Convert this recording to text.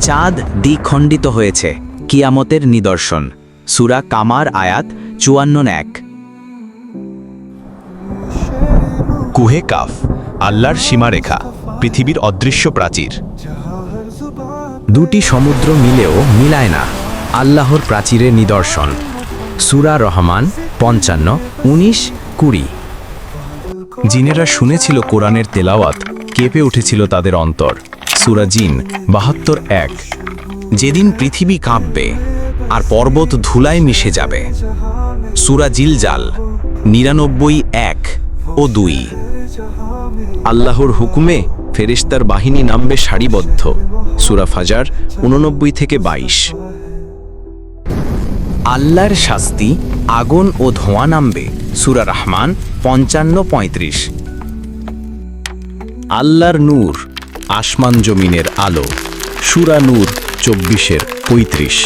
চাঁদ দ্বিখণ্ডিত হয়েছে, কিয়ামতের নিদর্শন। সুরা কামার আয়াত চুয়ান্ন এক। কুহে কাফ, আল্লাহর সীমারেখা, পৃথিবীর অদৃশ্য প্রাচীর। দুটি সমুদ্র মিলেও মিলায় না আল্লাহর প্রাচীরের নিদর্শন। সুরা রহমান পঞ্চান্ন, উনিশ, কুড়ি। জিনেরা শুনেছিল কোরআনের তেলাওয়াত, কেঁপে উঠেছিল তাদের অন্তর। সুরা জিন, বাহাত্তর এক। যেদিন পৃথিবী কাঁপবে আর পর্বত ধুলায় মিশে যাবে। সুরা জিলজাল, নিরানব্বই এক ও দুই। আল্লাহর হুকুমে ফেরেশতার বাহিনী নামবে সারিবদ্ধ। সুরা ফাজার উননব্বই থেকে বাইশ। আল্লাহর শাস্তি, আগুন ও ধোঁয়া নামবে। সুরা রহমান পঞ্চান্ন পঁয়ত্রিশ। আল্লাহর নূর আসমান জমিনের আলো সুরানুর চব্বিশের পঁয়ত্রিশ।